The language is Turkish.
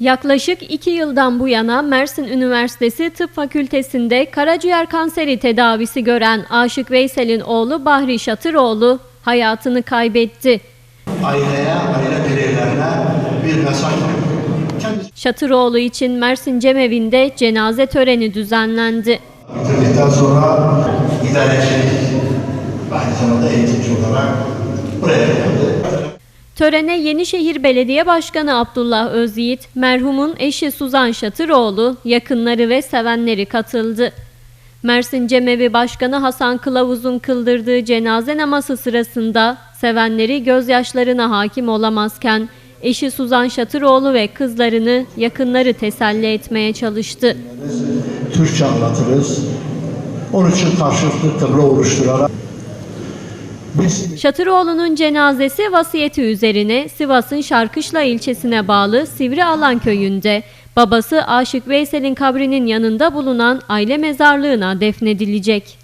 Yaklaşık iki yıldan bu yana Mersin Üniversitesi Tıp Fakültesi'nde karaciğer kanseri tedavisi gören Aşık Veysel'in oğlu Bahri Şatıroğlu hayatını kaybetti. aileye, aile bireylerine bir mesaj Şatıroğlu için Mersin Cemevi'nde cenaze töreni düzenlendi. bitirdikten sonra idareci, aynı zamanda eğitimci olarak buraya geldi. Törene Yenişehir Belediye Başkanı Abdullah Özyiğit, merhumun eşi Suzan Şatıroğlu, yakınları ve sevenleri katıldı. Mersin Cemevi Başkanı Hasan Kılavuz'un kıldırdığı cenaze namazı sırasında sevenleri gözyaşlarına hakim olamazken eşi Suzan Şatıroğlu ve kızlarını yakınları teselli etmeye çalıştı. Türkçe anlatırız. Onun için karşılıklı tablo oluşturarak Şatıroğlu'nun cenazesi vasiyeti üzerine Sivas'ın Şarkışla ilçesine bağlı Sivri Alan köyünde babası Aşık Veysel'in kabrinin yanında bulunan aile mezarlığına defnedilecek.